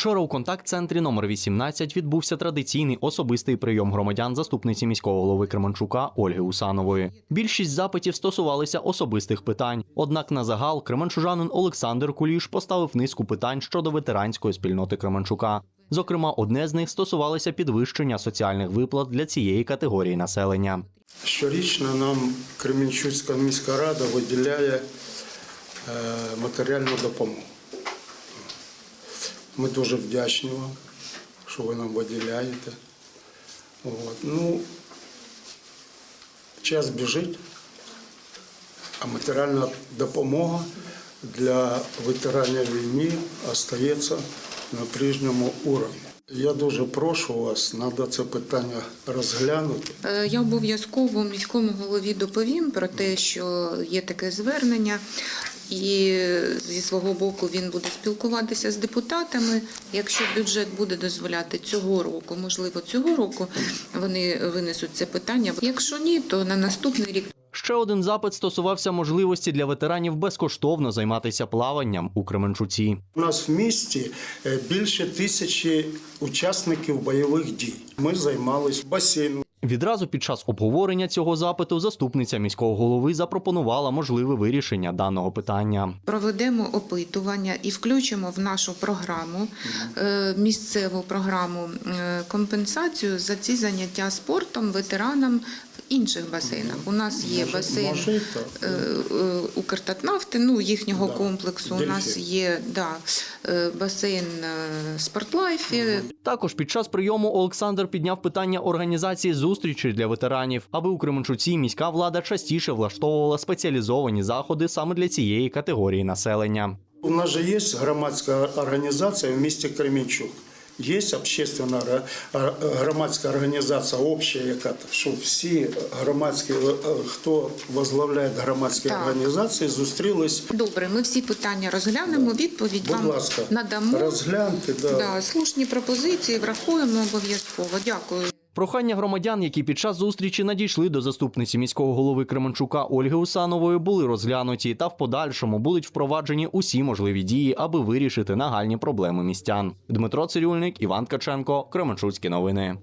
Вчора у контакт-центрі номер 18 відбувся традиційний особистий прийом громадян заступниці міського голови Кременчука Ольги Усанової. Більшість запитів стосувалися особистих питань. Однак на загал кременчужанин Олександр Куліш поставив низку питань щодо ветеранської спільноти Кременчука. Зокрема, одне з них стосувалося підвищення соціальних виплат для цієї категорії населення. Щорічно нам Кременчуцька міська рада виділяє е, матеріальну допомогу. Ми дуже вдячні вам, що ви нам виділяєте. От. Ну, час біжить, а матеріальна допомога для ветеранів війни остається на прежньому уровні. Я дуже прошу вас, треба це питання розглянути. Е, Я обов'язково міському голові доповім про те, що є таке звернення, і зі свого боку він буде спілкуватися з депутатами. Якщо бюджет буде дозволяти цього року, можливо, цього року вони винесуть це питання. Якщо ні, то на наступний рік. Ще один запит стосувався можливості для ветеранів безкоштовно займатися плаванням у Кременчуці. У нас в місті е, більше тисячі учасників бойових дій. Ми займалися басейном. Відразу під час обговорення цього запиту заступниця міського голови запропонувала можливе вирішення даного питання. Проведемо опитування і включимо в нашу програму е, місцеву програму е, компенсацію за ці заняття спортом ветеранам інших басейнах. У нас є Може- басейн може е, е, Укртатнафти, ну їхнього Да. комплексу. У нас є да, е, басейн Спортлайфі. Також під час прийому Олександр підняв питання організації зустрічей для ветеранів, аби у Кременчуці міська влада частіше влаштовувала спеціалізовані заходи саме для цієї категорії населення. У нас же є громадська організація в місті Кременчук. Є общественна громадська організація, обща, яка що всі громадські, хто возглавляє громадські Так. організації, зустрілись. Добре, ми всі питання розглянемо. Відповідь Будь вам ласка, надамо. розгляньте. Да. Да, слушні пропозиції врахуємо обов'язково. Дякую. Прохання громадян, які під час зустрічі надійшли до заступниці міського голови Кременчука Ольги Усанової, були розглянуті та в подальшому будуть впроваджені усі можливі дії, аби вирішити нагальні проблеми містян. Дмитро Цирюльник, Іван Ткаченко, Кременчуцькі новини.